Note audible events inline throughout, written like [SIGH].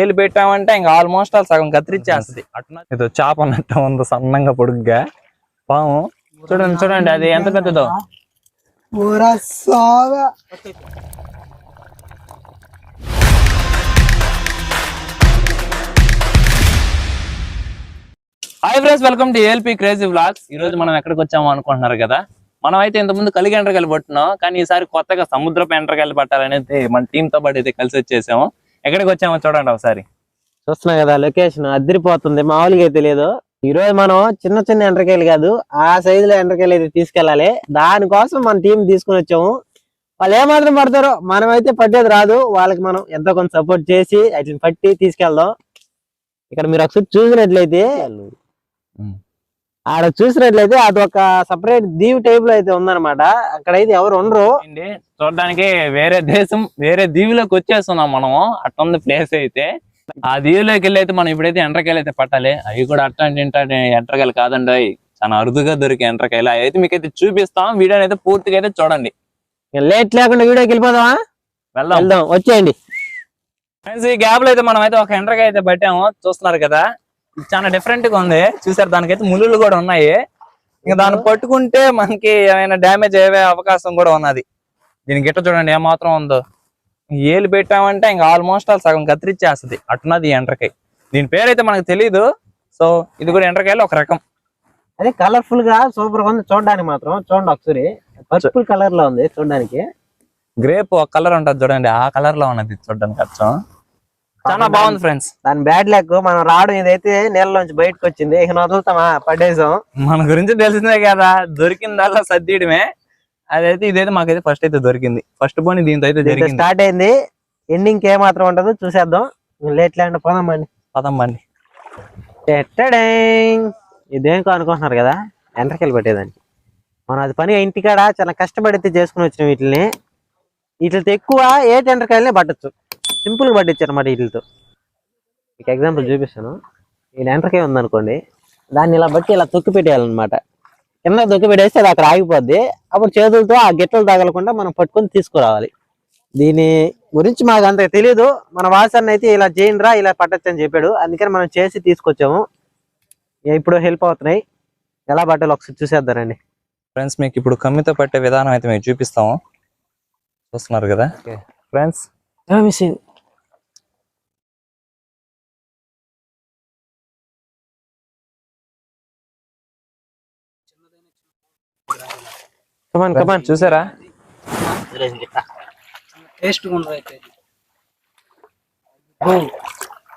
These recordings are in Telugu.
ఏలు పెట్టామంటే ఇంకా ఆల్మోస్ట్ ఆల్ సగం కత్తిరించేస్తుంది. అట్లా ఏదో చేప అన్నట్టు ఉంది సన్నంగా పొడుగ్గా. పాము. చూడండి చూడండి అది ఎంత పెద్దదో. Hi friends welcome to ALP crazy vlogs ఈ రోజు మనం ఎక్కడికి వచ్చాము అనుకుంటున్నారు కదా? మనం అయితే ఇంతకుముందు కలిగి ఎండ్రకాయలు పట్టినాం కానీ ఈసారి కొత్తగా సముద్రపు ఎండ్రకాయలు పట్టాలనేది మన టీమ్తో పాటు అయితే కలిసి వచ్చేసాము. ఎక్కడికి వచ్చామో చూడండి ఒకసారి. చూస్తున్నా కదా లొకేషన్ అదిరిపోతుంది. మామూలుగా అయితే లేదు. ఈ రోజు మనం చిన్న చిన్న ఎండ్రకాయలు కాదు ఆ సైజులో ఎండ్రకాయలు అయితే తీసుకెళ్ళాలి. దానికోసం మన టీం తీసుకుని వచ్చాము. వాళ్ళు ఏమాత్రం పడతారో మనం అయితే పట్టేది రాదు. వాళ్ళకి మనం ఎంతో కొంత సపోర్ట్ చేసి వాటిని పట్టి తీసుకెళ్దాం. ఇక్కడ మీరు ఒకసారి చూసినట్లయితే ఆడ చూసినట్లయితే అది ఒక సపరేట్ దీవి టైప్లో అయితే ఉందన్నమాట. అక్కడైతే ఎవరు ఉండరు. చూడడానికి వేరే దేశం వేరే దీవిలోకి వచ్చేస్తున్నాం మనము. అట్టుంది ప్లేస్ అయితే. ఆ దీవిలోకి వెళ్ళి అయితే మనం ఇప్పుడైతే ఎండ్రకాయలు అయితే పట్టాలి. అవి కూడా అట్లాంటి ఎండ్రకాయలు కాదండి. అవి చాలా అరుదుగా దొరికే ఎండ్రకాయలు. అవి అయితే మీకైతే చూపిస్తాం. వీడియోని అయితే పూర్తిగా అయితే చూడండి. లేట్ లేకుండా వీడియోకి వెళ్ళిపోదామా? వెళ్దాం. వెళ్దాం. వచ్చేయండి. ఫ్రెండ్స్ ఈ గ్యాప్లో అయితే మనం అయితే ఒక ఎండ్రకాయ అయితే పట్టాము. చూస్తున్నారు కదా? చాలా డిఫరెంట్గా ఉంది. చూసారు దానికైతే ముళ్ళు కూడా ఉన్నాయి. ఇంకా దాన్ని పట్టుకుంటే మనకి ఏమైనా డ్యామేజ్ అయ్యే అవకాశం కూడా ఉన్నది. దీని గిట్ట చూడండి ఏమాత్రం ఉందో. ఏలు పెట్టామంటే ఇంకా ఆల్మోస్ట్ ఆల్ సగం కత్తిరించేస్తుంది అట్టున్నది ఈ ఎండ్రకాయ. దీని పేరు అయితే మనకు తెలియదు సో ఇది కూడా ఎండ్రకాయలు ఒక రకం. అదే కలర్ఫుల్గా సూపర్గా ఉంది. చూడడానికి మాత్రం చూడండి ఒకసారి. పర్పుల్ కలర్లో ఉంది చూడడానికి. గ్రేప్ ఒక కలర్ ఉంటుంది చూడండి ఆ కలర్లో ఉన్నది చూడడానికి అచ్చం. చాలా బాగుంది ఫ్రెండ్స్ దాని బ్యాడ్ లెక్ మనం రావడం ఇదైతే నీళ్ళలోంచి బయటకు వచ్చింది ఇక వదులుతామా పడేసాం మన గురించి తెలిసిందే కదా దొరికిందల్లా సర్దీయడమే. అదైతే ఇదైతే మాకైతే ఫస్ట్ అయితే దొరికింది. ఫస్ట్ పోనీ దీంతో అయితే జరిగింది. స్టార్ట్ అయింది. ఎండింగ్ ఏ మాత్రం ఉండదు చూసేద్దాం. లేట్ లేకుండా పదం బండి టెట్టడేంగ్. ఇదేంకో అనుకుంటున్నారు కదా? ఎండ్రకాయలు పెట్టేదానికి. మనం అది పని ఇంటికాడ చాలా కష్టపడితే చేసుకుని వచ్చిన వీటిని వీటితో ఎక్కువ ఏ ఎండ్రకాయలనే పట్టచ్చు. సింపుల్గా పట్టించారు అనమాట వీటితో మీకు ఎగ్జాంపుల్ చూపిస్తాను. ఈ ఎండ్రకాయ ఉందనుకోండి దాన్ని ఇలా బట్టి ఇలా తొక్కి పెట్టేయాలన్నమాట. కింద తొక్కి పెట్టేస్తే అది అక్కడ ఆగిపోద్ది. అప్పుడు చేతులతో ఆ గిట్టలు తగలకుండా మనం పట్టుకొని తీసుకురావాలి. దీని గురించి మాకు అంత తెలియదు మన వాసన అయితే ఇలా చేయండి రా ఇలా పట్టచ్చు అని చెప్పాడు. అందుకని మనం చేసి తీసుకొచ్చాము. ఇప్పుడు హెల్ప్ అవుతున్నాయి. ఎలా పట్టాలో ఒకసారి చూసేద్దారండి. ఫ్రెండ్స్ మీకు ఇప్పుడు కమ్మితో పట్టే విధానం అయితే మీకు చూపిస్తాము. చూస్తున్నారు కదా? Friends come on come on చూసారా? టేస్ట్ అయితే.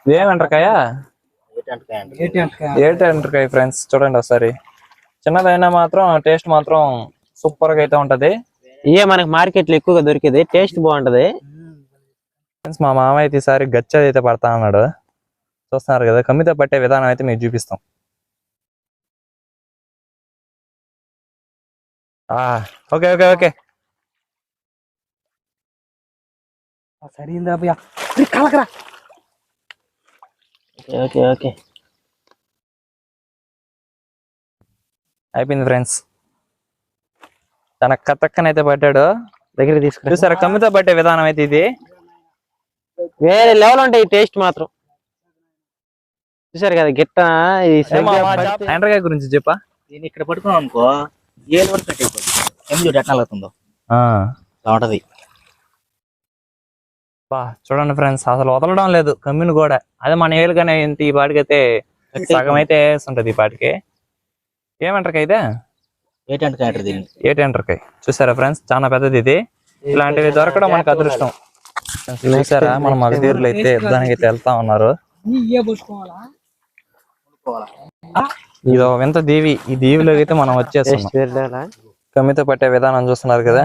ఇదేమంటారకాయ ఏంటి అంటే ఏటంటారకాయ ఫ్రెండ్స్ చూడండి ఒకసారి. చిన్నదైనా మాత్రం టేస్ట్ మాత్రం సూపర్గా అయితే ఉంటది. ఇవే మనకి మార్కెట్లో ఎక్కువగా దొరికేది టేస్ట్ బాగుంటది. ఫ్రెండ్స్ మా మామ అయితే ఈసారి గచ్చది అయితే పడతా అన్నాడు. చూస్తున్నారు కదా కమ్మితో పట్టే విధానం అయితే మీకు చూపిస్తాం. Okay okay okay. సరిందా భయ్యా? కలకరా ఓకే ఓకే అయిపోయింది ఫ్రెండ్స్. తన కతక్కనైతే పట్టాడు దగ్గర తీసుకురా. చూసారా కమ్మితో పట్టే విధానం అయితే ఇది. వేరే లెవెల్ ఉంటాయి టేస్ట్ మాత్రం. చూసారు కదా గిట్ట ఎండ్రకాయ గురించి చెప్పా. దీన్ని ఇక్కడ పట్టుకున్నాం అనుకో ఏలు వరకు కట్ అయిపోద్ది. ఎన్ని చూడు ఎట్లా అవుతుందో ఆ, అలా ఉంటది. బా చూడండి ఫ్రెండ్స్ అసలు వదలడం లేదు. కమ్మిని కూడా అదే మన ఏలుగానే ఇంత ఈ పాటికైతే సగం అయితే వేస్తుంటది ఈ పాటికి. ఏమంటారు అయితే దీన్ని? ఏటి ఎంటర్కాయ చూసారా ఫ్రెండ్స్? చాలా పెద్దది ఇది. ఇలాంటివి దొరకడం మనకు అదృష్టం. చూసారా? మన మగధీరులు అయితే అయితే వెళ్తా ఉన్నారు. ఇది వింత దీవి. ఈ దీవిలోకి అయితే మనం ఆ? కమ్మితో పట్టే విధానం చూస్తున్నారు కదా.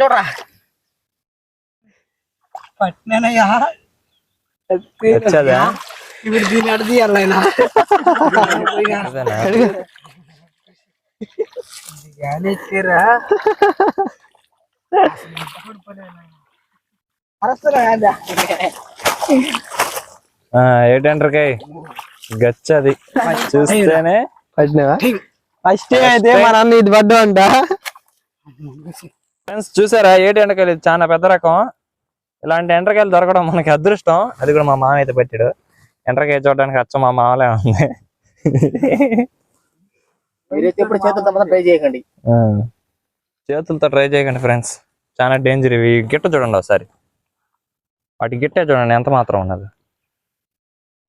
చూడరా. పట్టినానయ్యా. వచ్చేదా? ఇప్పుడు దీన్ని అడ తీయాలి ఆయన [LAUGHS] [LAUGHS] అదేనా? తీరా అరస్తున్నా కదా. ఆ, ఏటి ఎంటర్కాయ గచ్చది. చూస్తేనే ఫస్ట్ అయితే మా నాన్న ఇది పడ్డా అంట ఫ్రెండ్స్ చూసారా? ఏటి ఎండ్రకాయలు ఇది చాలా పెద్ద రకం. ఇలాంటి ఎండ్రకాయలు దొరకడం మనకి అదృష్టం. అది కూడా మా మామ అయితే పెట్టాడు. ఎండ్రకాయ చూడడానికి అచ్చం మా మామలే ఉంది. చేతులతో ట్రై చేయకండి. ఫ్రెండ్స్ చాలా డేంజర్ ఇవి గిట్ట చూడండి ఒకసారి. వాటి గిట్టే చూడండి ఎంత మాత్రం ఉన్నది.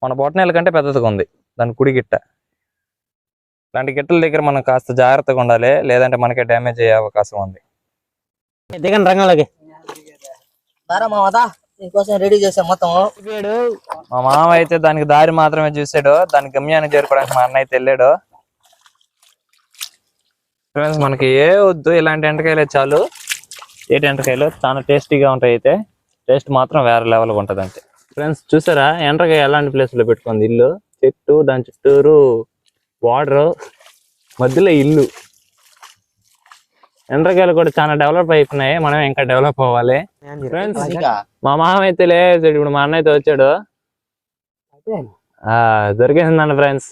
మన బొట్టనేల కంటే పెద్దదిగా ఉంది దాని కుడి గిట్ట. ఇలాంటి గిట్టల దగ్గర మనం కాస్త జాగ్రత్తగా ఉండాలి లేదంటే మనకే డ్యామేజ్ అయ్యే అవకాశం ఉంది. దిగండి రంగంలోకి. రెడీ చేసాం మొత్తం. మా మామ అయితే దానికి దారి మాత్రమే చూసాడు దాని గమ్యాన్ని చేరుకోవడానికి మా అన్న అయితే వెళ్ళాడు. ఫ్రెండ్స్ మనకి ఏ వద్దు ఇలాంటి ఎంటకాయలే చాలు. ఏటి ఎంటకాయలు? చాలా టేస్టీగా ఉంటాయి అయితే. టేస్ట్ మాత్రం వేరే లెవెల్గా ఉంటుంది అంతే ఫ్రెండ్స్ చూసారా? ఎండ్రకాయ ఎలాంటి ప్లేస్లో పెట్టుకుంది ఇల్లు? చెట్టు దాని చుట్టూరు వాటర్ మధ్యలో ఇల్లు. ఎండ్రకాయలు కూడా చాలా డెవలప్ అయిపోయినాయి మనం ఇంకా డెవలప్ అవ్వాలి. ఫ్రెండ్స్ మా మామ అయితే లేదు ఇప్పుడు మా అన్న అయితే వచ్చాడు. ఆ దొరికేసిందండి ఫ్రెండ్స్.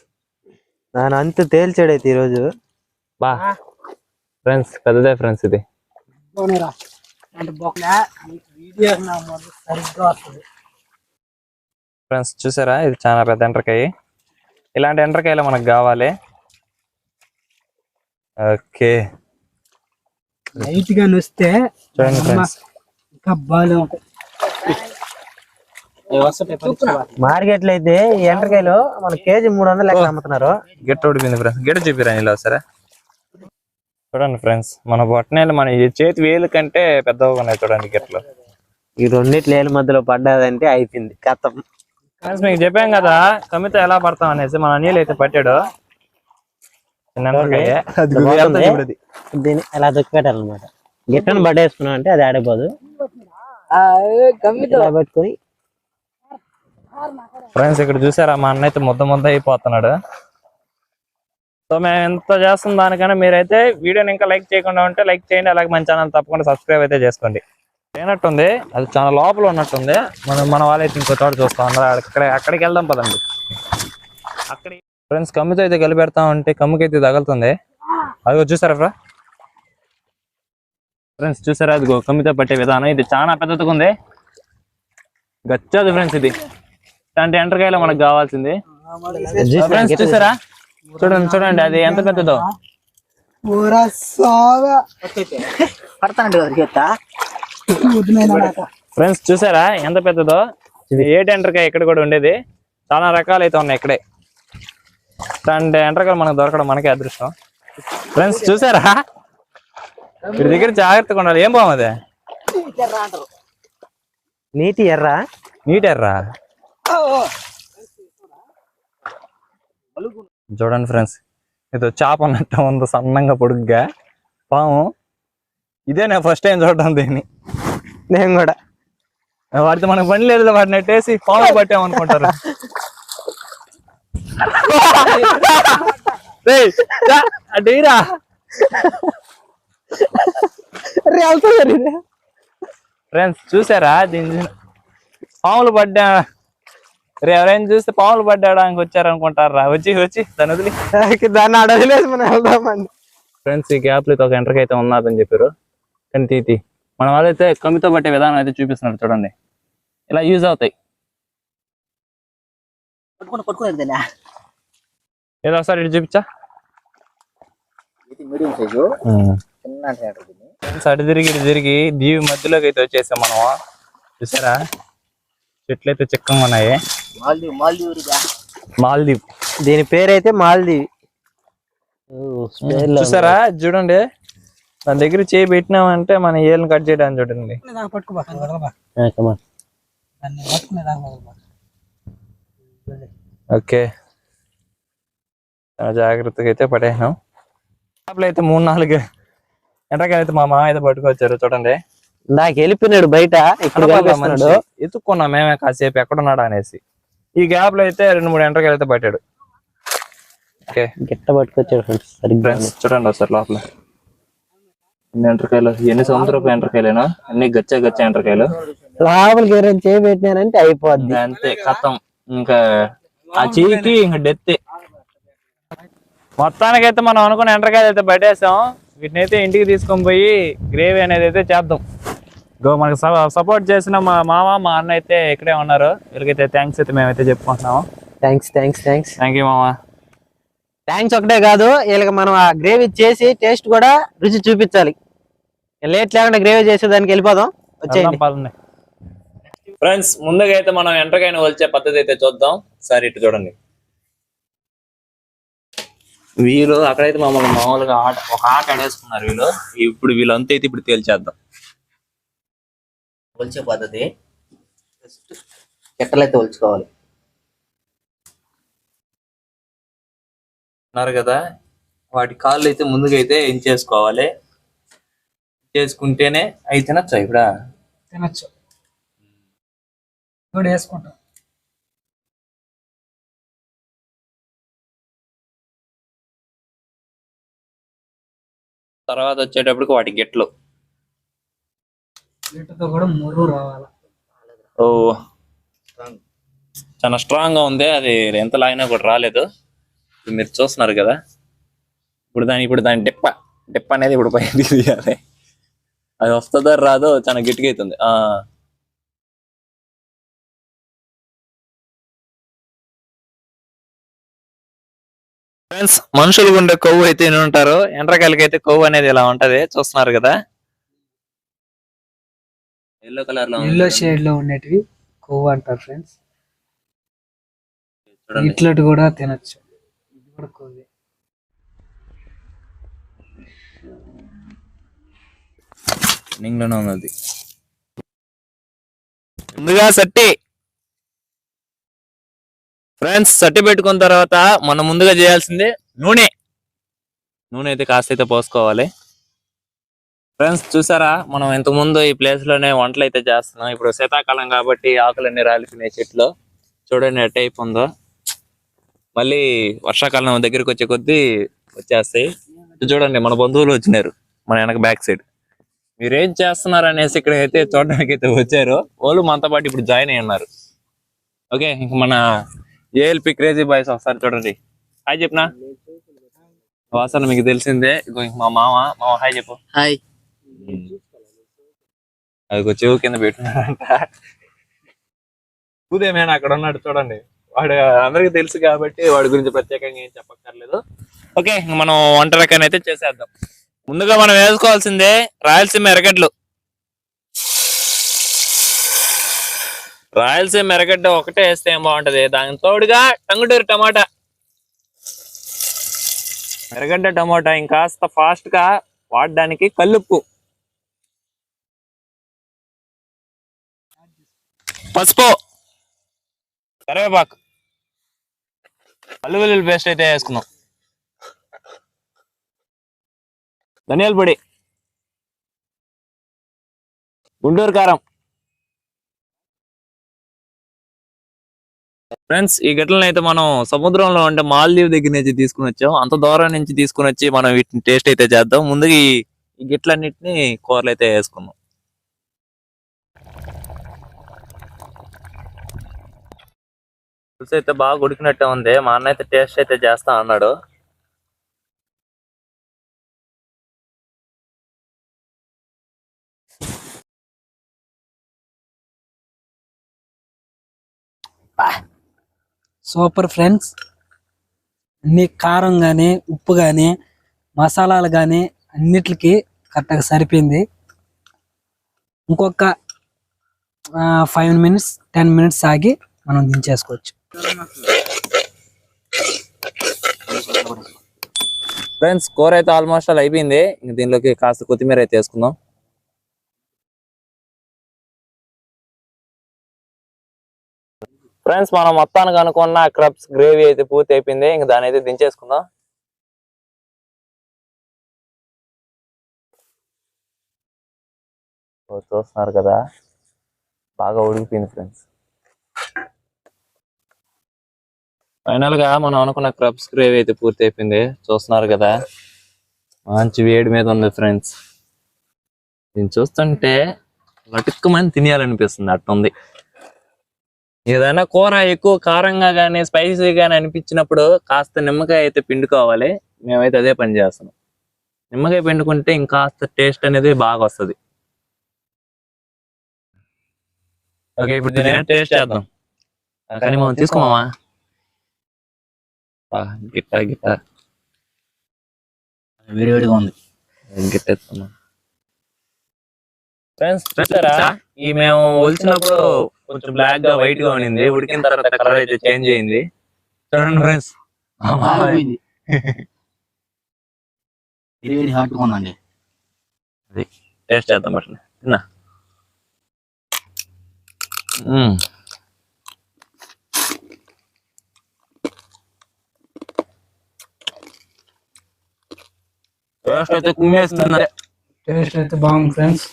దాని అంత తేల్చాడైతే ఈరోజు. బా. ఫ్రెండ్స్ పెద్దదే ఫ్రెండ్స్ ఇది. వీడియో సరిగ్గా వస్తుంది. ఫ్రెండ్స్ చూసారా? ఇది చాలా పెద్ద ఎండ్రకాయ. ఇలాంటి ఎండ్రకాయలు మనకు కావాలి. ఓకే. లైట్గా నొస్తే ఇంకా బాగా ఉంటాయి. మార్కెట్లో అయితే ఈ ఎండ్రకాయలు మన కేజీ మూడు వందలు లెక్క అమ్ముతున్నారు. గిట్ట ఉడిపోయింది ఫ్రెండ్స్ గిట్ట చూపిరా ఇలా సరే. చూడండి ఫ్రెండ్స్ మన బొట్టనేలు మన ఈ చేతి వేలు కంటే పెద్దగా ఉన్నాయి చూడండి గిట్లు. ఈ రెండిట్ల ఏళ్ళ మధ్యలో పడ్డదంటే అయిపోయింది కథం. ఫ్రెండ్స్ మీకు చెప్పాం కదా కమిత ఎలా పడతాం అనేసి మన అనిల్ అయితే పట్టాడు. దీన్ని అలా దొక్కి పెట్టాలన్నమాట గిట్టను పడేసుకున్నాం అంటే అది ఆడిపోదు పెట్టుకొని. ఫ్రెండ్స్ ఇక్కడ చూసారా మా అన్న అయితే ముద్ద ముద్ద అయిపోతున్నాడు. సో మేము ఎంత చేస్తున్న దానికన్నా మీరైతే వీడియోని ఇంకా లైక్ చేయకుండా ఉంటే లైక్ చేయండి అలాగే మన ఛానల్ తప్పకుండా సబ్స్క్రైబ్ అయితే చేసుకోండి. లేనట్టుంది అది చాలా లోపల ఉన్నట్టుంది. మనం మన వాళ్ళైతే ఇంకో చోట చూస్తాం అందరూ అక్కడ అక్కడికి వెళ్దాం పదండి. అక్కడికి ఫ్రెండ్స్ కమ్మితో అయితే కలిపెడతా ఉంటే కమ్ముకైతే తగులుతుంది. అదిగో చూసారా ఫ్రా ఫ్రెండ్స్ చూసారా? అదిగో కమ్మితో పట్టే విధానం. ఇది చాలా పెద్దదిగా ఉంది. గచ్చది ఫ్రెండ్స్ ఇది. ఇలాంటి ఎంటర్కాయలు మనకు కావాల్సింది. ఫ్రెండ్స్ చూసారా? చూడండి చూడండి అది ఎంత పెద్దదో. ఫ్రెండ్స్ చూసారా ఎంత పెద్దదో? ఇది ఏ ఎంటర్కాయ ఇక్కడ కూడా ఉండేది. చాలా రకాలు అయితే ఉన్నాయి ఇక్కడే. ఇలాంటి ఎంటర్కాయలు మనకు దొరకడం మనకే అదృష్టం. ఫ్రెండ్స్ చూసారా? వీడి దగ్గర జాగ్రత్తగా ఉండాలి. ఏం బాగుంది నీటి ఎర్ర. నీటెర్రా చూడండి ఫ్రెండ్స్. ఇది చేప అన్నట్టు ఉంది సన్నంగా పొడుగ్గా. పాము. ఇదే నేను ఫస్ట్ టైం చూడడం దీన్ని. నేను కూడా. వాడితో మనకు పని లేదు వాడిని నెట్టేసి పాము పట్టాం అనుకుంటారు. రేయ్, రా, అటు ఇరా. ఫ్రెండ్స్ చూసారా దీని పాములు పడ్డా ఎవరైనా చూస్తే పాములు పడ్డాడానికి వచ్చారు అనుకుంటారా వచ్చి వచ్చి దాని వదిలి. దాన్ని అడగలేదు మనం వెళ్దామండి. ఫ్రెండ్స్ ఈ గ్యాప్లో ఒక ఎంటర్ అయితే ఉన్నదని చెప్పారు. కానీ తీ తీ. మన వాళ్ళైతే కమ్మితో పట్టే విధానం అయితే చూపిస్తున్నారు చూడండి. ఇలా యూజ్ అవుతాయి. ఏదో ఒకసారి ఇటు చూపించా? ఫ్రెండ్స్ అటు తిరిగి ఇటు తిరిగి దీవి మధ్యలోకి అయితే వచ్చేసాం మనం చూసారా? చెట్లు అయితే చిక్కంగా ఉన్నాయి. మాల్దీవ్ మాల్దీవ్ రిగా మాల్దీవ్. దీని పేరైతే మాల్దీవి. చూసారా? చూడండి. దాని దగ్గర చేయి పెట్టినామంటే మన ఏళ్ళని కట్ చేయడానికి చూడండి. ఓకే. చాలా జాగ్రత్తగా అయితే పడేసాం చేపలు అయితే మూడు నాలుగు. ఎంటకాయలు అయితే మా మామ అయితే పట్టుకొచ్చారు చూడండి. నాకు వెళ్ళిపోయినాడు బయట. ఎత్తుక్కున్నాం మేమే కాసేపు ఎక్కడున్నాడా అనేసి. ఈ గ్యాప్లో అయితే రెండు మూడు ఎంటకాయలు అయితే పట్టాడు. ఓకే గిట్ట పట్టుకొచ్చాడు ఫ్రెండ్స్ సరిగ్గా చూడండి ఒకసారి లోపల. ఎన్ని ఎంటకాయలు ఎన్ని సముద్రపు ఎంటకాయలేనా అన్ని గచ్చ గచ్చ ఎంటకాయలు లోపలికి ఎవరైనా చేయి పెట్టినారంటే అయిపోద్ది. అంతే కథం. ఇంకా ఆ చెయ్యికి ఇంకా డెత్ మొత్తానికైతే మనం అనుకున్న ఎంటకాయలు అయితే పట్టేసాం. వీటిని అయితే ఇంటికి తీసుకొని పోయి గ్రేవీ అనేది అయితే చేద్దాం. మనకు సపోర్ట్ చేసిన మా మామ మా అన్న అయితే ఇక్కడే ఉన్నారు. వీళ్ళకైతే థ్యాంక్స్ అయితే మేమైతే చెప్పుకుంటున్నాము. Thanks thanks thanks thank you మామ. థ్యాంక్స్ ఒకటే కాదు వీళ్ళకి మనం ఆ గ్రేవీ చేసి టేస్ట్ కూడా రుచి చూపించాలి. లేట్ లేకుండా గ్రేవీ చేసేదానికి వెళ్ళిపోదాం. వచ్చేయండి. ఫ్రెండ్స్ ముందుగా అయితే మనం ఎంటర్కైనా వచ్చే పద్ధతి అయితే చూద్దాం. సరే ఇటు చూడండి. వీళ్ళు అక్కడైతే మమ్మల్ని మామూలుగా ఆట ఒక ఆట ఆడేసుకున్నారు వీళ్ళు. ఇప్పుడు వీళ్ళంతా అయితే ఇప్పుడు తేల్చేద్దాం. ఒలిచే పద్ధతి. చెక్కలు అయితే ఒలుచుకోవాలి ఉన్నారు కదా? వాటి కాళ్ళు అయితే ముందుగా అయితే ఏం చేసుకోవాలి? చేసుకుంటేనే అయితే తినచ్చా ఇప్పుడు? తినచ్చు. కూడా వేసుకుంటాం. తర్వాత వచ్చేటప్పటికి వాటి గిట్లు. వీటితో కూడా మురుగు రావాలి? ఓ చాలా స్ట్రాంగ్గా ఉంది. అది ఎంత లాగినా కూడా రాలేదు. ఇప్పుడు మీరు చూస్తున్నారు కదా. ఇప్పుడు దాని ఇప్పుడు దాని డిప్ప డిప్ప అనేది ఇప్పుడు పైకి [LAUGHS] తీయాలి. అది వస్తుందో రాదో చాలా గట్టిగా అవుతుంది. ఆ. ఫ్రెండ్స్ మనుషులు ఉండే కొవ్వు అయితే ఎన్ని ఉంటారు ఎండ్రకాయలకి అయితే కొవ్వు అనేది ఇలా ఉంటది. చూస్తున్నారు కదా. ఎల్లో కలర్లో ఎల్లో. షేడ్లో ఉండేటివి. కొవ్వు అంటారు ఫ్రెండ్స్ ఇట్లటి కూడా తినచ్చు. ఇది కూడా కొవ్వే. లోనే ఉన్నది. ముందుగా సట్టి. ఫ్రెండ్స్ సట్టి పెట్టుకున్న తర్వాత మనం ముందుగా చేయాల్సింది నూనె. నూనె అయితే కాస్త అయితే పోసుకోవాలి. ఫ్రెండ్స్ చూసారా? మనం ఇంతకు ముందు ఈ ప్లేస్లోనే వంటలు అయితే చేస్తున్నాం. ఇప్పుడు శీతాకాలం కాబట్టి ఆకులన్నీ రాలిపోయినాయి చెట్లు చూడండి ఎట్ ఉందో మళ్ళీ వర్షాకాలం దగ్గరికి వచ్చే కొద్దీ వచ్చేస్తాయి. చూడండి మన బంధువులు వచ్చినారు. మన వెనక బ్యాక్ సైడ్ మీరేం చేస్తున్నారు అనేసి ఇక్కడ అయితే చూడడానికి అయితే వచ్చారు. వాళ్ళు మనతో పాటు ఇప్పుడు జాయిన్ అయి ఉన్నారు. ఓకే ఇంక మన ఏఎల్పి క్రేజీ బాయ్స్ ఒకసారి చూడండి. హాయ్ చెప్పనా? వాసన మీకు తెలిసిందే. ఇంకో మా మామ. మామ హాయ్ చెప్పు. హాయ్ అది చెవు కింద పెట్టున్నారంట ఉదయమేనా అక్కడ ఉన్నాడు చూడండి. వాడు అందరికి తెలుసు కాబట్టి వాడి గురించి ప్రత్యేకంగా ఏం చెప్పక్కర్లేదు. ఓకే ఇంక మనం వంట రకాన్ని అయితే చేసేద్దాం. ముందుగా మనం వేసుకోవాల్సిందే రాయలసీమ ఎరగడ్లు రాయలసీమ ఎరగడ్డ ఒకటే వేస్తే ఏం బాగుంటది? దాని తోడుగా టంగుటూరు టమాటా. ఎర్రగడ్డ టమాటా ఇంకాస్త ఫాస్ట్గా వాడడానికి కల్లుప్పు. పసుపు. కరివేపాకు. పల్లి వెల్లుల్లి పేస్ట్ అయితే వేసుకుందాం. ధనియాల పొడి. గుంటూరు కారం. ఫ్రెండ్స్ ఈ గట్లను అయితే మనం సముద్రంలో అంటే మాల్దీవ్ దగ్గర నుంచి తీసుకుని వచ్చాం. అంత దూరం నుంచి తీసుకుని వచ్చి మనం వీటిని టేస్ట్ అయితే చేద్దాం. ముందుగా ఈ ఈ గిట్లన్నిటిని కూరలు అయితే వేసుకుందాం. పులుసు అయితే బాగా ఉడికినట్టే ఉంది. మా అన్న అయితే టేస్ట్ అయితే చేస్తా అన్నాడు. Super friends. అన్ని కారం కానీ ఉప్పు కానీ మసాలాలు కానీ అన్నిటికి కరెక్ట్గా సరిపోయింది. ఇంకొక ఫైవ్ మినిట్స్ టెన్ మినిట్స్ ఆగి మనం దించేసుకోవచ్చు. ఫ్రెండ్స్ కూర అయితే ఆల్మోస్ట్ అలా అయిపోయింది. ఇంక దీనిలోకి కాస్త కొత్తిమీర అయితే వేసుకుందాం. ఫ్రెండ్స్ మనం మొత్తానికి అనుకున్న క్రబ్స్ గ్రేవీ అయితే పూర్తి అయిపోయింది. ఇంక దాని అయితే దించేసుకుందాం. చూస్తున్నారు కదా. బాగా ఉడికిపోయింది ఫ్రెండ్స్ ఫైనల్గా మనం అనుకున్న క్రబ్స్ గ్రేవీ అయితే పూర్తి అయిపోయింది చూస్తున్నారు కదా? మంచి వేడి మీద ఉంది ఫ్రెండ్స్. దీన్ని చూస్తుంటే లటుక్కుమని తినేయాలనిపిస్తుంది అట్టుంది. ఏదైనా కూర ఎక్కువ కారంగా కానీ స్పైసీ గానీ అనిపించినప్పుడు కాస్త నిమ్మకాయ అయితే పిండుకోవాలి. మేమైతే అదే పని చేస్తున్నాం నిమ్మకాయ పిండుకుంటే ఇంకాస్త టేస్ట్ అనేది బాగా వస్తది. ఓకే ఇప్పుడు టేస్ట్ చేద్దాం. కానీ మనం తీసుకోమామా ఆ, గిట్ట గిట్ట వేడివేడిగా ఉంది. గిట్టేస్తామా ఫ్రెండ్స్ చూసారా? ఈ మేము ఒలిచినప్పుడు కొంచెం బ్లాక్గా వైట్గా ఉండింది. ఉడికిన తర్వాత కలర్ అయితే చేంజ్ అయింది. చూడండి ఫ్రెండ్స్. వేడివేడి హాట్గా ఉందండి. టేస్ట్ చేద్దాం అట్లా తిన్నా? టేస్ట్ అయితే కుమ్మేస్తుంది టేస్ట్ అయితే బాగుంది ఫ్రెండ్స్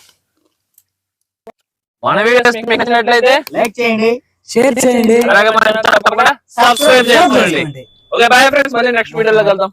మన వీడియోస్ మీకు నచ్చినట్లయితే లైక్ చేయండి. షేర్ చేయండి. అలాగే మన ఛానల్ తప్పకుండా సబ్స్క్రైబ్ చేసుకోండి. ఓకే బాయ్ ఫ్రెండ్స్ మళ్ళీ నెక్స్ట్ వీడియోలో కలుద్దాం.